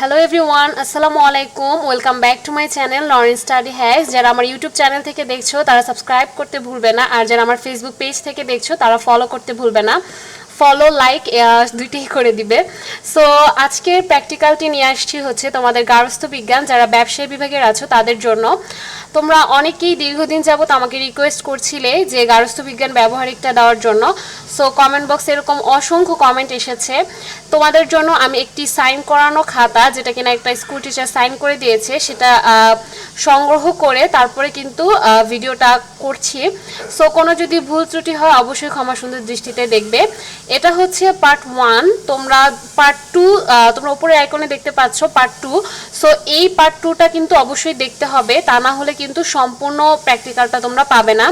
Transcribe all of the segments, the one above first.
Hello everyone আসসালামু আলাইকুম welcome back to my channel Lauren study hacks যারা আমার ইউটিউব চ্যানেল থেকে দেখছ, তারা সাবস্ক্রাইব করতে ভুলবে না। আর যারা আমার ফেসবুক পেজ থেকে দেখছ, তারা ফলো করতে ভুলবে না। ফলো লাইক দুইটাই করে দিবে। সো আজকের প্র্যাকটিক্যালটি নিয়ে আসছি হচ্ছে তোমাদের গার্হস্থ্য বিজ্ঞান। যারা ব্যবসায়ী বিভাগের আছো, তাদের জন্য। তোমরা অনেকেই দীর্ঘদিন যাবত আমাকে রিকোয়েস্ট করছিলে যে গার্হস্থ্য বিজ্ঞান ব্যবহারিকটা দেওয়ার জন্য। সো কমেন্ট বক্সে এরকম অসংখ্য কমেন্ট এসেছে। তোমাদের জন্য আমি একটি সাইন করানো খাতা, যেটা কিনা একটা স্কুল টিচার সাইন করে দিয়েছে, সেটা সংগ্রহ করে তারপরে কিন্তু ভিডিওটা করছি। সো কোনো যদি ভুল ত্রুটি হয়, অবশ্যই ক্ষমা সুন্দর দৃষ্টিতে দেখবে। এটা হচ্ছে পার্ট ওয়ান তোমরা পার্ট টু তোমরা উপরে আইকনে দেখতে পাচ্ছ পার্ট টু সো এই পার্ট টুটা কিন্তু অবশ্যই দেখতে হবে। তা না হলে কিন্তু সম্পূর্ণ প্র্যাকটিক্যালটা তোমরা পাবে না।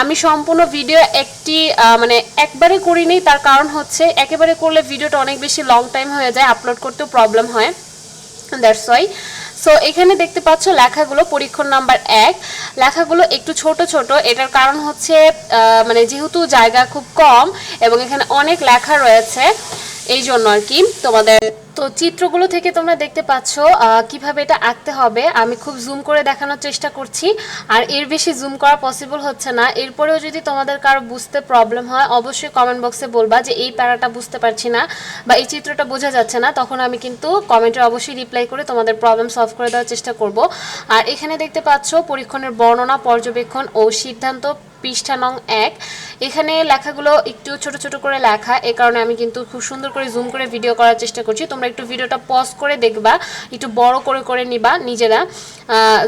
আমি সম্পূর্ণ ভিডিও একটি মানে একবারে করিনি, তার কারণ হচ্ছে একেবারে করলে ভিডিওটা অনেক বেশি লং টাইম হয়ে যায় আপলোড করতেও প্রবলেম হয়। দ্যাটস ওয়াই সো এখানে দেখতে পাচ্ছ লেখাগুলো, পরীক্ষণ নাম্বার এক। লেখাগুলো একটু ছোট ছোট। এটার কারণ হচ্ছে মানে যেহেতু জায়গা খুব কম এবং এখানে অনেক লেখা রয়েছে, এই জন্য আর কি তোমাদের তো চিত্রগুলো থেকে তোমরা দেখতে পাচ্ছ কীভাবে এটা আঁকতে হবে। আমি খুব জুম করে দেখানোর চেষ্টা করছি। আর এর বেশি জুম করা পসিবল হচ্ছে না। এরপরেও যদি তোমাদের কারও বুঝতে প্রবলেম হয়, অবশ্যই কমেন্ট বক্সে বলবা যে এই প্যারাটা বুঝতে পারছি না বা এই চিত্রটা বোঝা যাচ্ছে না। তখন আমি কিন্তু কমেন্টে অবশ্যই রিপ্লাই করে তোমাদের প্রবলেম সলভ করে দেওয়ার চেষ্টা করব। আর এখানে দেখতে পাচ্ছ পরীক্ষণের বর্ণনা, পর্যবেক্ষণ ও সিদ্ধান্ত পৃষ্ঠা নং এক। এখানে লেখাগুলো একটু ছোট ছোট করে লেখা। এই কারণে আমি কিন্তু খুব সুন্দর করে জুম করে ভিডিও করার চেষ্টা করছি। তোমরা একটু ভিডিওটা পজ করে দেখবা, একটু বড় করে করে নিবা নিজেরা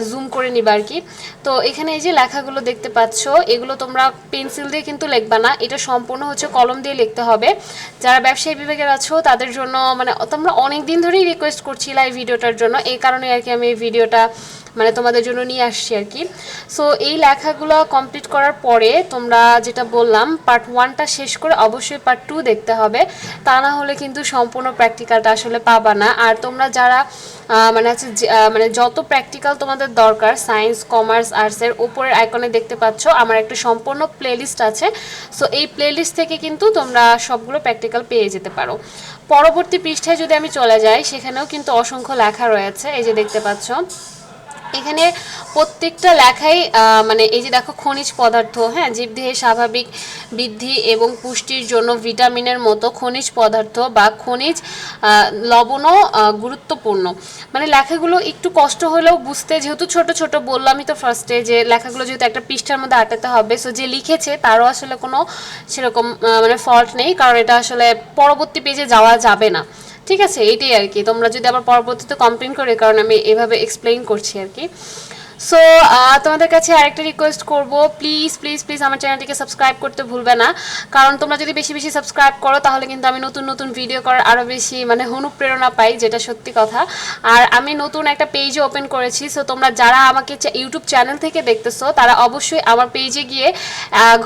জুম করে নিবা আর কি। তো এখানে এই যে লেখাগুলো দেখতে পাচ্ছ, এগুলো তোমরা পেন্সিল দিয়ে কিন্তু লিখবা না, এটা সম্পূর্ণ হচ্ছে কলম দিয়ে লিখতে হবে। যারা ব্যবসায়ী বিভাগের আছো, তাদের জন্য মানে তোমরা অনেক দিন ধরেই রিকোয়েস্ট করছিলা এই ভিডিওটার জন্য, এই কারণে আর কি আমি এই ভিডিওটা মানে তোমাদের জন্য নিয়ে আসছি আর কি। সো এই লেখাগুলো কমপ্লিট করার পরে তোমরা যেটা বললাম পার্ট ওয়ানটা শেষ করে অবশ্যই পার্ট টু দেখতে হবে। তা না হলে কিন্তু সম্পূর্ণ প্র্যাকটিক্যালটা আসলে পাবা না। আর তোমরা যারা মানে আছে মানে যত প্র্যাকটিক্যাল তোমাদের দরকার সায়েন্স কমার্স আর্টসের উপরের আইকনে দেখতে পাচ্ছ, আমার একটা সম্পূর্ণ প্লেলিস্ট আছে। সো এই প্লেলিস্ট থেকে কিন্তু তোমরা সবগুলো প্র্যাকটিক্যাল পেয়ে যেতে পারো। পরবর্তী পৃষ্ঠায় যদি আমি চলে যাই, সেখানেও কিন্তু অসংখ্য লেখা রয়েছে। এই যে দেখতে পাচ্ছ। এখানে প্রত্যেকটা লেখাই মানে এই যে দেখো খনিজ পদার্থ হ্যাঁ জীবদেহে স্বাভাবিক বৃদ্ধি এবং পুষ্টির জন্য ভিটামিনের মতো খনিজ পদার্থ বা খনিজ লবণও গুরুত্বপূর্ণ। মানে লেখাগুলো একটু কষ্ট হলেও বুঝতে, যেহেতু ছোট ছোট বললামই তো ফার্স্টে যে লেখাগুলো যেহেতু একটা পৃষ্ঠার মধ্যে আটাতে হবে সো যে লিখেছে তারও আসলে কোনো সেরকম মানে ফল্ট নেই, কারণ এটা আসলে পরবর্তী পেজে যাওয়া যাবে না। ঠিক আছে এইটাই আর কি। তোমরা যদি আবার পরবর্তীতে কমপ্লেন করে কারণ আমি এভাবে এক্সপ্লেইন করছি আর কি। সো তোমাদের কাছে আরেকটা রিকোয়েস্ট করব। প্লিজ প্লিজ প্লিজ আমার চ্যানেলটিকে সাবস্ক্রাইব করতে ভুলবে না। কারণ তোমরা যদি বেশি বেশি সাবস্ক্রাইব করো, তাহলে কিন্তু আমি নতুন নতুন ভিডিও করার আরও বেশি মানে অনুপ্রেরণা পাই, যেটা সত্যি কথা। আর আমি নতুন একটা পেজও ওপেন করেছি। সো তোমরা যারা আমাকে ইউটিউব চ্যানেল থেকে দেখতেছো, তারা অবশ্যই আমার পেজে গিয়ে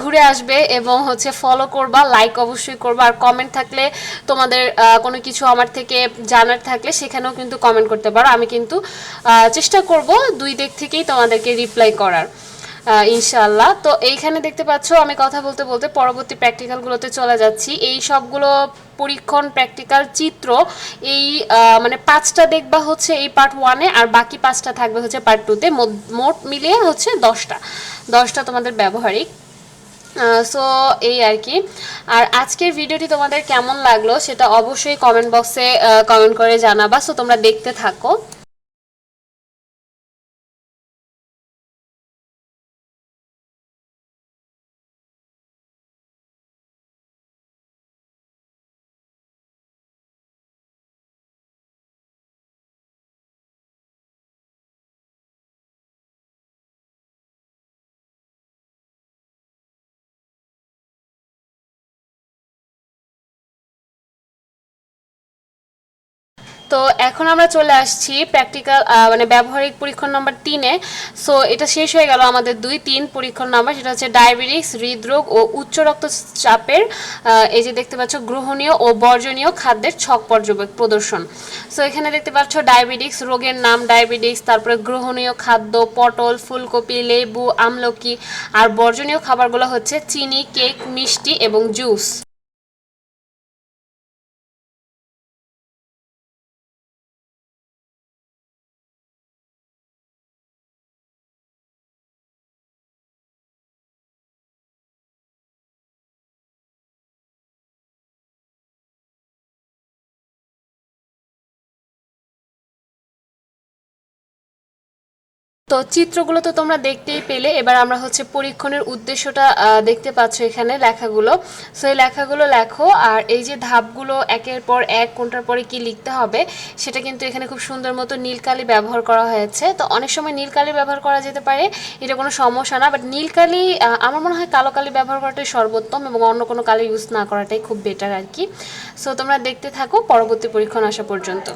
ঘুরে আসবে এবং হচ্ছে ফলো করবা লাইক অবশ্যই করবা। আর কমেন্ট থাকলে তোমাদের কোনো কিছু আমার থেকে জানার থাকলে সেখানেও কিন্তু কমেন্ট করতে পারো। আমি কিন্তু চেষ্টা করব দুই দিক থেকেই তোমাদেরকে রিপ্লাই করার। ইনশাল্লাহ তো এইখানে দেখতে পাচ্ছ, আমি কথা বলতে বলতে পরবর্তী প্র্যাকটিক্যালগুলোতে চলে যাচ্ছি। এই সবগুলো পরীক্ষণ প্র্যাকটিক্যাল চিত্র এই মানে পাঁচটা দেখবা হচ্ছে এই পার্ট ওয়ানে আর বাকি পাঁচটা থাকবে হচ্ছে পার্ট টুতে মোট মিলিয়ে হচ্ছে দশটা। দশটা তোমাদের ব্যবহারিক। সো এই আর কি। আর আজকের ভিডিওটি তোমাদের কেমন লাগল সেটা অবশ্যই কমেন্ট বক্সে কমেন্ট করে জানাবা। সো তোমরা দেখতে থাকো। তো এখন আমরা চলে আসছি প্র্যাকটিক্যাল মানে ব্যবহারিক পরীক্ষণ নম্বর তিনে সো এটা শেষ হয়ে গেল আমাদের দুই, তিন পরীক্ষণ নাম্বার সেটা হচ্ছে ডায়াবেটিস হৃদরোগ ও উচ্চ রক্তচাপের এই যে দেখতে পাচ্ছ, গ্রহণীয় ও বর্জনীয় খাদ্যের ছক পর্যবেক প্রদর্শন। সো এখানে দেখতে পাচ্ছ ডায়াবেটিক্স রোগের নাম ডায়াবেটিক্স তারপরে গ্রহণীয় খাদ্য, পটল, ফুলকপি, লেবু, আমলকি, আর বর্জনীয় খাবারগুলো হচ্ছে চিনি কেক মিষ্টি এবং জুস তো চিত্রগুলো তো তোমরা দেখতেই পেলে। এবার আমরা হচ্ছে পরীক্ষণের উদ্দেশ্যটা দেখতে পাচ্ছ এখানে লেখাগুলো। সো এই লেখাগুলো লেখো, আর এই যে ধাপগুলো একের পর এক, কোনটার পরে কি লিখতে হবে, সেটা কিন্তু এখানে খুব সুন্দর মতো নীলকালি ব্যবহার করা হয়েছে। তো অনেক সময় নীলকালি ব্যবহার করা যেতে পারে, এটা কোনো সমস্যা না বাট নীলকালি আমার মনে হয় কালো কালি ব্যবহার করাটাই সর্বোত্তম এবং অন্য কোনো কালি ইউজ না করাটাই খুব বেটার আর কি। সো তোমরা দেখতে থাকো, পরবর্তী পরীক্ষণ আসা পর্যন্ত।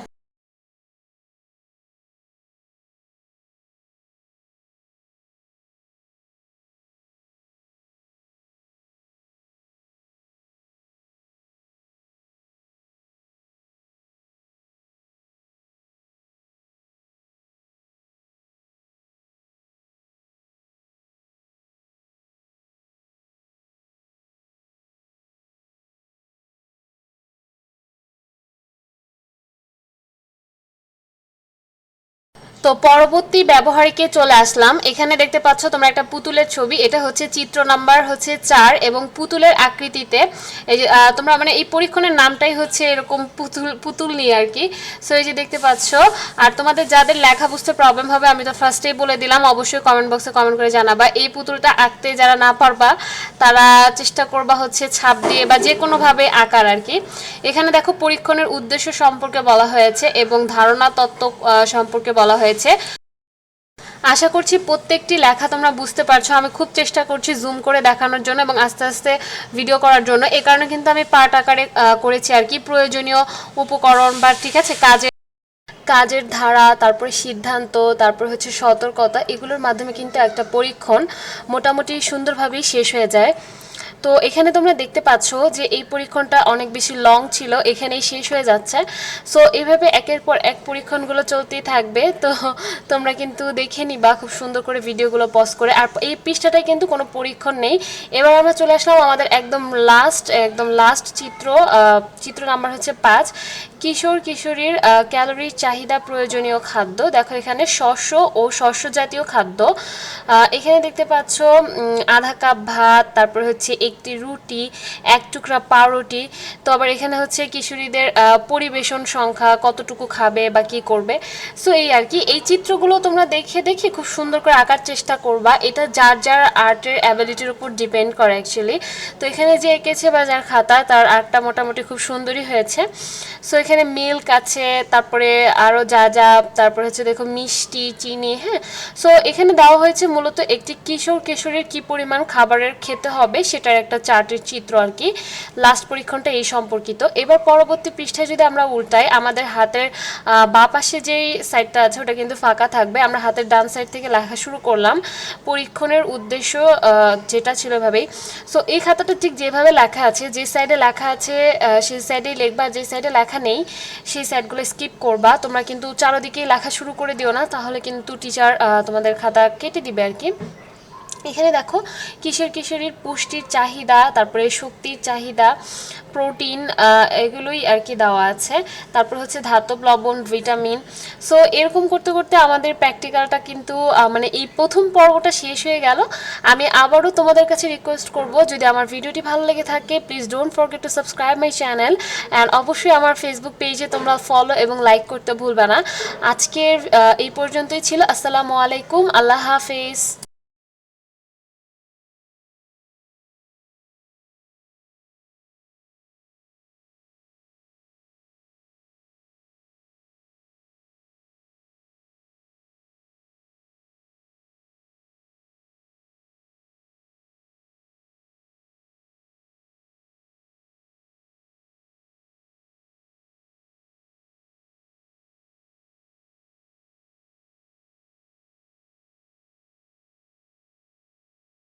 তো পরবর্তী ব্যবহারিকে চলে আসলাম। এখানে দেখতে পাচ্ছ তোমরা একটা পুতুলের ছবি। এটা হচ্ছে চিত্র নাম্বার হচ্ছে চার এবং পুতুলের আকৃতিতে এই যে তোমরা মানে এই পরীক্ষণের নামটাই হচ্ছে এরকম পুতুল পুতুল নিয়ে আর কি। সো এই যে দেখতে পাচ্ছ, আর তোমাদের যাদের লেখা বুঝতে প্রবলেম হবে, আমি তো ফার্স্টেই বলে দিলাম। অবশ্যই কমেন্ট বক্সে কমেন্ট করে জানাবা। এই পুতুলটা আঁকতে যারা না পারবা, তারা চেষ্টা করবা হচ্ছে ছাপ দিয়ে বা যে কোনোভাবে আঁকার আর কি। এখানে দেখো পরীক্ষণের উদ্দেশ্য সম্পর্কে বলা হয়েছে এবং ধারণা তত্ত্ব সম্পর্কে বলা হয়েছে। আশা করছি প্রত্যেকটি লেখা তোমরা বুঝতে পারছ। আমি খুব চেষ্টা করছি জুম করে দেখানোর জন্য এবং আস্তে আস্তে ভিডিও করার জন্য। এই কারণে কিন্তু আমি পার্ট আকারে করেছি আর কি। প্রয়োজনীয় উপকরণ বা ঠিক আছে কাজে কাজের ধারা, তারপরে সিদ্ধান্ত, তারপর হচ্ছে সতর্কতা, এগুলোর মাধ্যমে কিন্তু একটা পরীক্ষণ মোটামুটি সুন্দরভাবেই শেষ হয়ে যায়। তো এখানে তোমরা দেখতে পাচ্ছ যে এই পরীক্ষণটা অনেক বেশি লং ছিল, এখানেই শেষ হয়ে যাচ্ছে। সো এইভাবে একের পর এক পরীক্ষণগুলো চলতেই থাকবে। তো তোমরা কিন্তু দেখে নিবা, খুব সুন্দর করে ভিডিওগুলো পজ করে। আর এই পৃষ্ঠাটায় কিন্তু কোনো পরীক্ষণ নেই। এবার আমরা চলে আসলাম আমাদের একদম লাস্ট একদম লাস্ট চিত্র চিত্র নাম্বার হচ্ছে পাঁচ। কিশোর কিশোরীর ক্যালোরির চাহিদা প্রয়োজনীয় খাদ্য। দেখো এখানে শস্য ও শস্য জাতীয় খাদ্য। এখানে দেখতে পাচ্ছ আধা কাপ ভাত, তারপর হচ্ছে একটি রুটি, এক টুকরা পাউরুটি। তো আবার এখানে হচ্ছে কিশোরীদের পরিবেশন সংখ্যা, কতটুকু খাবে বা কি করবে। সো এই আর কি। এই চিত্রগুলো তোমরা দেখে দেখে খুব সুন্দর করে আঁকার চেষ্টা করবা। এটা যার যার আর্টের অ্যাবিলিটির উপর ডিপেন্ড করে অ্যাকচুয়ালি তো এখানে যে এঁকেছে বা যার খাতা, তার আর্টটা মোটামুটি খুব সুন্দরই হয়েছে। সো এখানে মিল্ক আছে, তারপরে আরও যা যা, তারপরে হচ্ছে দেখো মিষ্টি, চিনি হ্যাঁ। সো এখানে দেওয়া হয়েছে মূলত একটি কিশোর কিশোরীর কি পরিমাণ খাবারের খেতে হবে, সেটার একটা চার্টের চিত্র আর কি লাস্ট পরীক্ষণটা এই সম্পর্কিত। এবার পরবর্তী পৃষ্ঠায় যদি আমরা উল্টাই, আমাদের হাতের বাঁ পাশে যেই সাইডটা আছে ওটা কিন্তু ফাঁকা থাকবে। আমরা হাতের ডান সাইড থেকে লেখা শুরু করলাম। পরীক্ষণের উদ্দেশ্য যেটা ছিল এভাবেই। সো এই খাতাটা ঠিক যেভাবে লেখা আছে, যে সাইডে লেখা আছে সেই সাইডেই লিখবা, যে সাইডে লেখা নেই, সেই সাইডগুলো স্কিপ করবা। তোমরা কিন্তু চারোদিকেই লেখা শুরু করে দিও না, তাহলে কিন্তু টিচার তোমাদের খাতা কেটে দিবে আর কি। এখানে দেখো কিশোর কিশোরীর পুষ্টির চাহিদা, তারপরে শক্তির চাহিদা, প্রোটিন এগুলোই আর কি দেওয়া আছে। তারপর হচ্ছে ধাতব লবণ, ভিটামিন। সো এরকম করতে করতে আমাদের প্র্যাকটিক্যালটা কিন্তু মানে এই প্রথম পর্বটা শেষ হয়ে গেল। আমি আবারও তোমাদের কাছে রিকোয়েস্ট করব, যদি আমার ভিডিওটি ভালো লেগে থাকে please don't forget to subscribe my channel and অবশ্যই আমার ফেসবুক পেজে তোমরা ফলো এবং লাইক করতে ভুলবে না। আজকের এই পর্যন্তই ছিল। আসসালামু আলাইকুম। আল্লাহ হাফেজ।